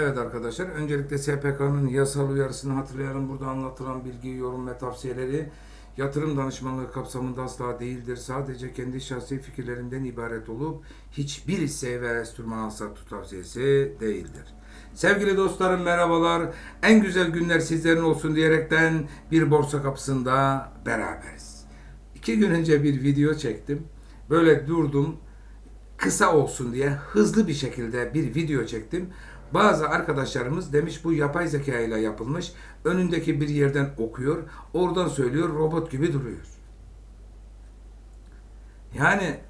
Evet arkadaşlar, öncelikle SPK'nın yasal uyarısını hatırlayalım. Burada anlatılan bilgi, yorum ve tavsiyeleri yatırım danışmanlığı kapsamında asla değildir. Sadece kendi şahsi fikirlerinden ibaret olup hiçbir hisse ve enstrüman alsat tavsiyesi değildir. Sevgili dostlarım merhabalar. En güzel günler sizlerin olsun diyerekten bir borsa kapısında beraberiz. İki gün önce bir video çektim. Böyle durdum kısa olsun diye hızlı bir şekilde bir video çektim. Bazı arkadaşlarımız demiş bu yapay zeka ile yapılmış. Önündeki bir yerden okuyor, oradan söylüyor, robot gibi duruyor. Yani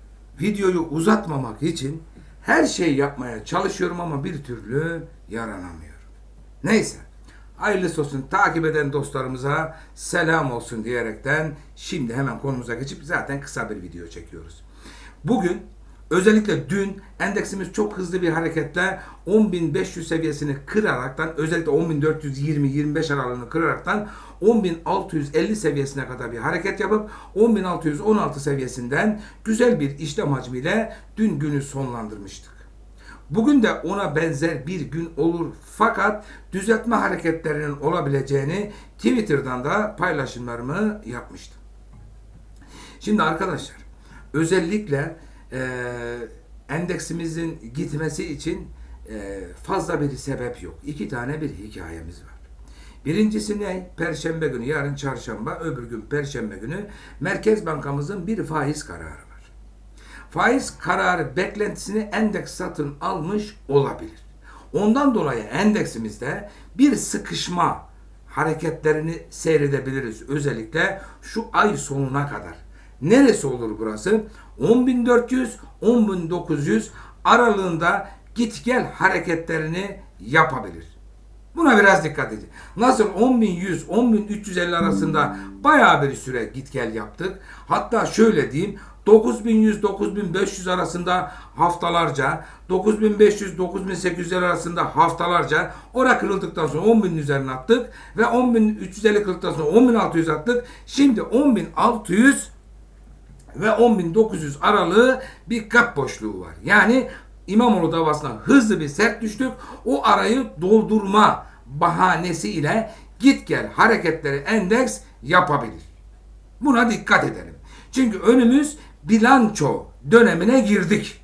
videoyu uzatmamak için her şeyi yapmaya çalışıyorum ama bir türlü yaranamıyorum. Neyse. Hayırlısı olsun. Takip eden dostlarımıza selam olsun diyerekten şimdi hemen konumuza geçip zaten kısa bir video çekiyoruz. Bugün özellikle dün endeksimiz çok hızlı bir hareketle 10.500 seviyesini kıraraktan özellikle 10.420-25 aralığını kıraraktan 10.650 seviyesine kadar bir hareket yapıp 10.616 seviyesinden güzel bir işlem hacmiyle dün günü sonlandırmıştık. Bugün de ona benzer bir gün olur fakat düzeltme hareketlerinin olabileceğini Twitter'dan da paylaşımlarımı yapmıştım. Şimdi arkadaşlar özellikle endeksimizin gitmesi için e, fazla bir sebep yok. İki tane bir hikayemiz var. Birincisi ne? Perşembe günü, yarın çarşamba, öbür gün perşembe günü Merkez Bankamızın bir faiz kararı var. Faiz kararı beklentisini endeks satın almış olabilir. Ondan dolayı endeksimizde bir sıkışma hareketlerini seyredebiliriz. Özellikle şu ay sonuna kadar. Neresi olur burası? 10.400 10.900 aralığında git gel hareketlerini yapabilir. Buna biraz dikkat edin. Nasıl 10.100 10.350 arasında bayağı bir süre git gel yaptık. Hatta şöyle diyeyim 9100 9500 arasında haftalarca 9500 9800 arasında haftalarca ora kırıldıktan sonra 10.000 üzerine attık ve 10.350 kırıldıktan sonra 10.600 attık. Şimdi 10.600 ve 10.900 aralığı bir kap boşluğu var. Yani İmamoğlu davasına hızlı bir sert düştük. O arayı doldurma bahanesi ile git gel hareketleri endeks yapabilir. Buna dikkat edelim. Çünkü önümüz bilanço dönemine girdik.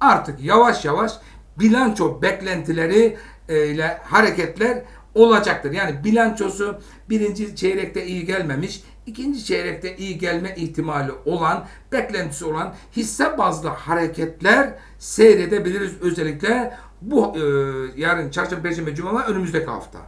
Artık yavaş yavaş bilanço beklentileri e, ile hareketler olacaktır. Yani bilançosu birinci çeyrekte iyi gelmemiş, ikinci çeyrekte iyi gelme ihtimali olan, beklentisi olan hisse bazlı hareketler seyredebiliriz. Özellikle bu e, yarın çarşamba, perşembe, cuma önümüzdeki hafta.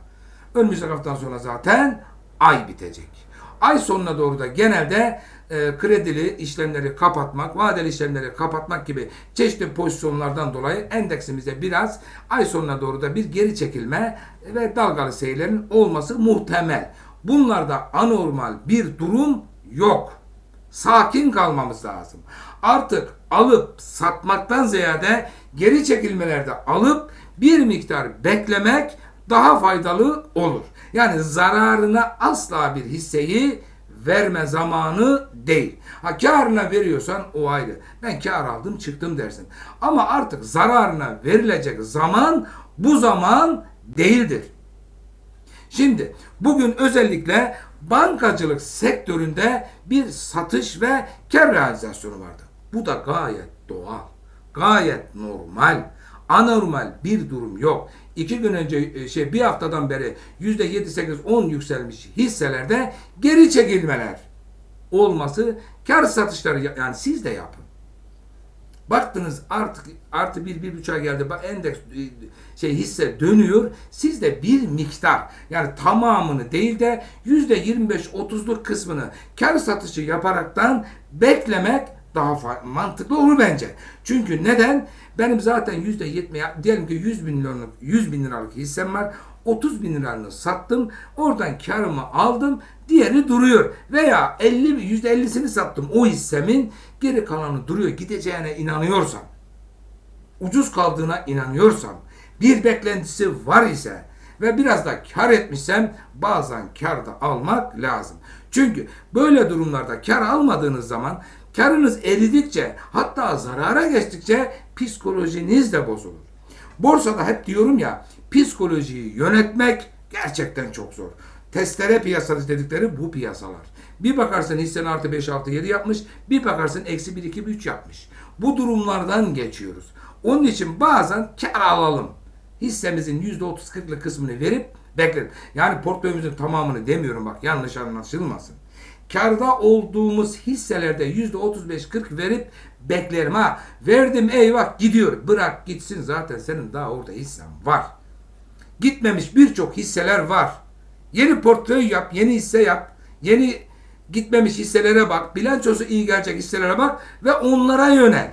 Önümüzdeki haftadan sonra zaten ay bitecek. Ay sonuna doğru da genelde e, kredili işlemleri kapatmak, vadeli işlemleri kapatmak gibi çeşitli pozisyonlardan dolayı endeksimizde biraz ay sonuna doğru da bir geri çekilme ve dalgalı seyirlerin olması muhtemel. Bunlarda anormal bir durum yok. Sakin kalmamız lazım. Artık alıp satmaktan ziyade geri çekilmelerde alıp bir miktar beklemek daha faydalı olur. Yani zararına asla bir hisseyi verme zamanı değil. Ha karına veriyorsan o ayrı. Ben kar aldım çıktım dersin. Ama artık zararına verilecek zaman bu zaman değildir. Şimdi bugün özellikle bankacılık sektöründe bir satış ve kar realizasyonu vardı. Bu da gayet doğal, gayet normal, anormal bir durum yok. İki gün önce e, şey bir haftadan beri yüzde yedi sekiz on yükselmiş hisselerde geri çekilmeler olması kar satışları yani siz de yapın. Baktınız artık artı bir, bir buçuğa geldi. Endeks e, şey hisse dönüyor. Siz de bir miktar yani tamamını değil de yüzde yirmi beş otuzluk kısmını kar satışı yaparaktan beklemek daha mantıklı olur bence. Çünkü neden? Benim zaten yüzde yetmi diyelim ki 100 bin liralık 100 bin liralık hissem var. 30 bin liranı sattım. Oradan karımı aldım. Diğeri duruyor. Veya 50 yüzde 50'sini sattım o hissemin. Geri kalanı duruyor. Gideceğine inanıyorsam. Ucuz kaldığına inanıyorsam. Bir beklentisi var ise ve biraz da kar etmişsem bazen kar da almak lazım. Çünkü böyle durumlarda kar almadığınız zaman karınız eridikçe hatta zarara geçtikçe psikolojiniz de bozulur. Borsada hep diyorum ya psikolojiyi yönetmek gerçekten çok zor. Testere piyasası dedikleri bu piyasalar. Bir bakarsın hissen artı 5, 6, 7 yapmış. Bir bakarsın eksi 1, 2, 3 yapmış. Bu durumlardan geçiyoruz. Onun için bazen kar alalım. Hissemizin %30-40'lık kısmını verip beklerim. Yani portföyümüzün tamamını demiyorum bak yanlış anlaşılmasın. Karda olduğumuz hisselerde %35-40 verip beklerim ha. Verdim eyvah gidiyor. Bırak gitsin zaten senin daha orada hissen var. Gitmemiş birçok hisseler var. Yeni portföy yap, yeni hisse yap. Yeni gitmemiş hisselere bak. Bilançosu iyi gelecek hisselere bak ve onlara yönel.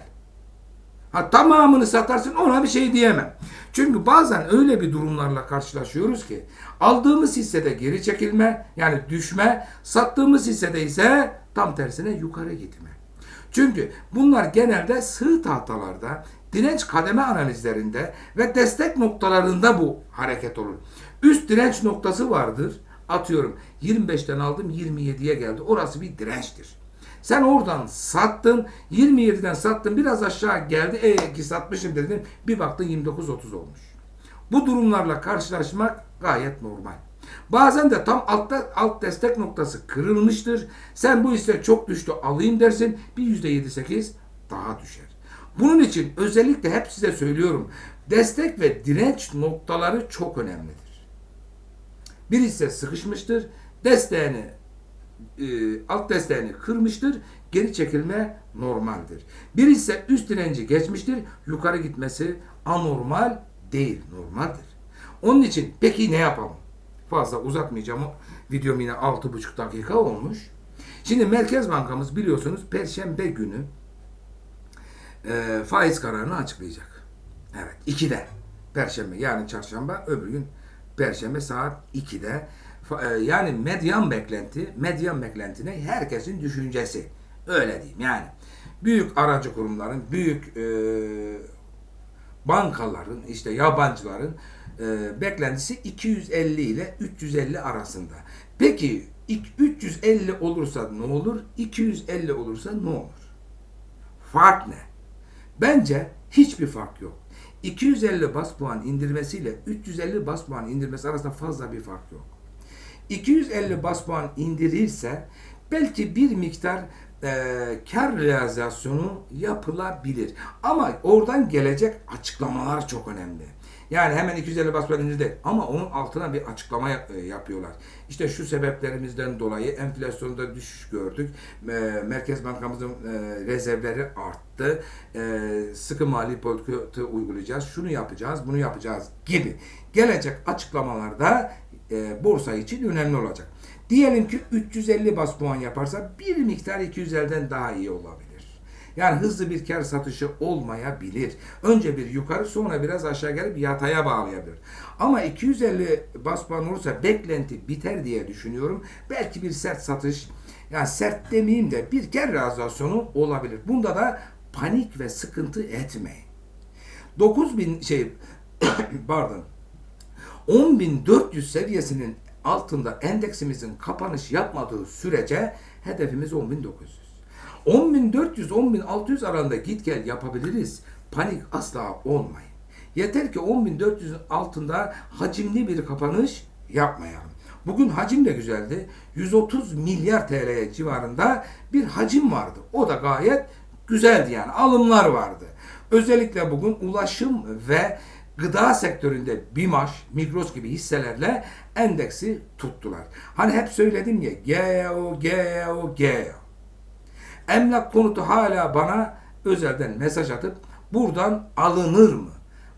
Ha tamamını satarsın ona bir şey diyemem. Çünkü bazen öyle bir durumlarla karşılaşıyoruz ki aldığımız hissede geri çekilme yani düşme, sattığımız hissede ise tam tersine yukarı gitme. Çünkü bunlar genelde sığ tahtalarda, direnç kademe analizlerinde ve destek noktalarında bu hareket olur. Üst direnç noktası vardır. Atıyorum 25'ten aldım 27'ye geldi. Orası bir dirençtir. Sen oradan sattın, 27'den sattın, biraz aşağı geldi. E ki satmışım dedin. Bir baktın 29-30 olmuş. Bu durumlarla karşılaşmak gayet normal. Bazen de tam altta alt destek noktası kırılmıştır. Sen bu hisse çok düştü alayım dersin. Bir %7-8 daha düşer. Bunun için özellikle hep size söylüyorum. Destek ve direnç noktaları çok önemlidir. Bir hisse sıkışmıştır. Desteğini e, alt desteğini kırmıştır. Geri çekilme normaldir. Bir ise üst direnci geçmiştir. Yukarı gitmesi anormal değil, normaldir. Onun için peki ne yapalım? Fazla uzatmayacağım. Videom yine 6,5 dakika olmuş. Şimdi Merkez Bankamız biliyorsunuz Perşembe günü e, faiz kararını açıklayacak. Evet, 2'de. Perşembe, yani çarşamba, öbür gün Perşembe saat 2'de. Fa- e, Yani medyan beklenti, medyan beklenti ne? Herkesin düşüncesi. Öyle diyeyim yani. Büyük aracı kurumların, büyük e, bankaların, işte yabancıların e, beklentisi 250 ile 350 arasında. Peki ik- 350 olursa ne olur? 250 olursa ne olur? Fark ne? Bence hiçbir fark yok. 250 bas puan indirmesiyle 350 bas puan indirmesi arasında fazla bir fark yok. 250 bas puan indirirse belki bir miktar e, kar realizasyonu yapılabilir. Ama oradan gelecek açıklamalar çok önemli. Yani hemen 250 bas puan indirdi ama onun altına bir açıklama e, yapıyorlar. İşte şu sebeplerimizden dolayı enflasyonda düşüş gördük. E, Merkez Bankamızın e, rezervleri arttı. Sıkı mali politika uygulayacağız. Şunu yapacağız, bunu yapacağız gibi. Gelecek açıklamalarda borsa için önemli olacak. Diyelim ki 350 bas puan yaparsa bir miktar 250'den daha iyi olabilir. Yani hızlı bir kar satışı olmayabilir. Önce bir yukarı sonra biraz aşağı gelip yataya bağlayabilir. Ama 250 bas puan olursa beklenti biter diye düşünüyorum. Belki bir sert satış yani sert demeyeyim de bir kar realizasyonu olabilir. Bunda da panik ve sıkıntı etmeyin. 9000 şey pardon 10.400 seviyesinin altında endeksimizin kapanış yapmadığı sürece hedefimiz 10.900. 10.400-10.600 arasında git gel yapabiliriz. Panik asla olmayın. Yeter ki 10.400'ün altında hacimli bir kapanış yapmayalım. Bugün hacim de güzeldi. 130 milyar TL civarında bir hacim vardı. O da gayet güzeldi yani. Alımlar vardı. Özellikle bugün ulaşım ve gıda sektöründe BİMAŞ, Migros gibi hisselerle endeksi tuttular. Hani hep söyledim ya GEO, GEO, GEO. Emlak konutu hala bana özelden mesaj atıp buradan alınır mı?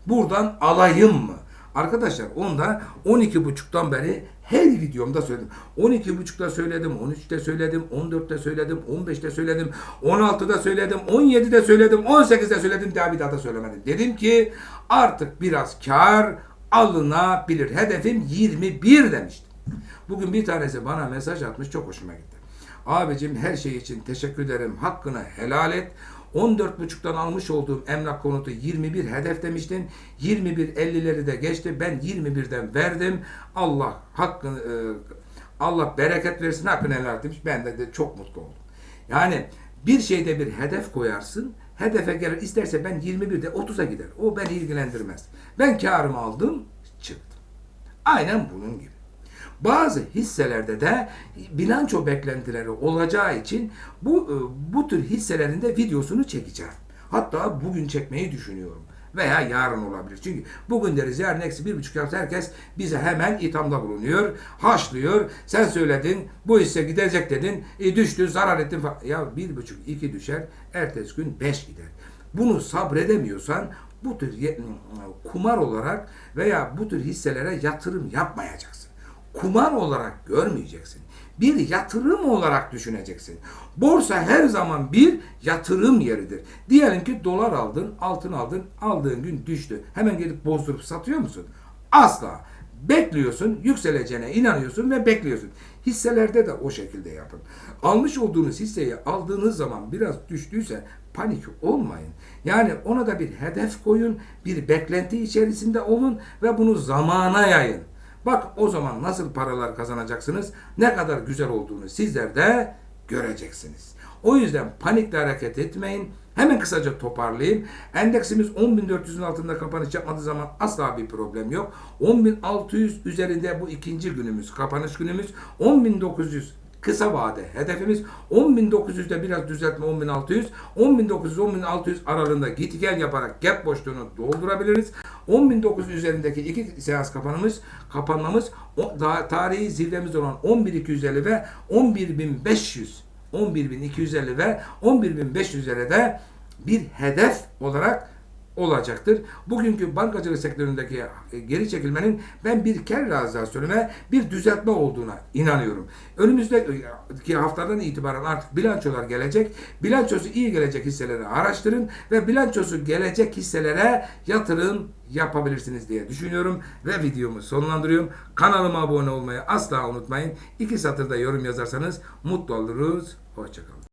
Buradan alayım mı? Arkadaşlar onda 12.30'dan beri her videomda söyledim. 12.30'da söyledim, 13'te söyledim, 14'te söyledim, 15'te söyledim, 16'da söyledim, 17'de söyledim, 18'de söyledim daha bir daha da söylemedim. Dedim ki artık biraz kar alınabilir. Hedefim 21 demiştim. Bugün bir tanesi bana mesaj atmış çok hoşuma gitti. Abicim her şey için teşekkür ederim. Hakkını helal et. 14.5'tan almış olduğum emlak konutu 21 hedef demiştin. 21 50'leri de geçti. Ben 21'den verdim. Allah hakkını e, Allah bereket versin hakkını helal demiş. Ben de, de çok mutlu oldum. Yani bir şeyde bir hedef koyarsın hedefe gelir. İsterse ben 21'de 30'a gider. O beni ilgilendirmez. Ben karımı aldım, çıktım. Aynen bunun gibi. Bazı hisselerde de bilanço beklentileri olacağı için bu e, bu tür hisselerin de videosunu çekeceğim. Hatta bugün çekmeyi düşünüyorum. Veya yarın olabilir. Çünkü bugün deriz yarın eksi bir buçuk yapsa herkes bize hemen ithamda bulunuyor. Haşlıyor. Sen söyledin bu hisse gidecek dedin. E düştü zarar ettin. Ya bir buçuk iki düşer. Ertesi gün beş gider. Bunu sabredemiyorsan bu tür kumar olarak veya bu tür hisselere yatırım yapmayacaksın. Kumar olarak görmeyeceksin. Bir yatırım olarak düşüneceksin. Borsa her zaman bir yatırım yeridir. Diyelim ki dolar aldın, altın aldın, aldığın gün düştü. Hemen gelip bozdurup satıyor musun? Asla. Bekliyorsun, yükseleceğine inanıyorsun ve bekliyorsun. Hisselerde de o şekilde yapın. Almış olduğunuz hisseyi aldığınız zaman biraz düştüyse panik olmayın. Yani ona da bir hedef koyun, bir beklenti içerisinde olun ve bunu zamana yayın. Bak o zaman nasıl paralar kazanacaksınız, ne kadar güzel olduğunu sizler de göreceksiniz. O yüzden panikle hareket etmeyin. Hemen kısaca toparlayayım. Endeksimiz 10.400'ün altında kapanış yapmadığı zaman asla bir problem yok. 10.600 üzerinde bu ikinci günümüz, kapanış günümüz. 10.900 kısa vade. Hedefimiz 10.900'de biraz düzeltme 10.600 10.900-10.600 aralığında git gel yaparak gap boşluğunu doldurabiliriz. 10.900 üzerindeki iki seans kapanımız kapanmamız o, daha tarihi zirvemiz olan 11.250 ve 11.500 11.250 ve 11.500'lere de bir hedef olarak olacaktır. Bugünkü bankacılık sektöründeki e, geri çekilmenin ben bir kar realizasyonu bir düzeltme olduğuna inanıyorum. Önümüzdeki haftadan itibaren artık bilançolar gelecek. Bilançosu iyi gelecek hisseleri araştırın ve bilançosu gelecek hisselere yatırım yapabilirsiniz diye düşünüyorum ve videomu sonlandırıyorum. Kanalıma abone olmayı asla unutmayın. İki satırda yorum yazarsanız mutlu oluruz. Hoşçakalın.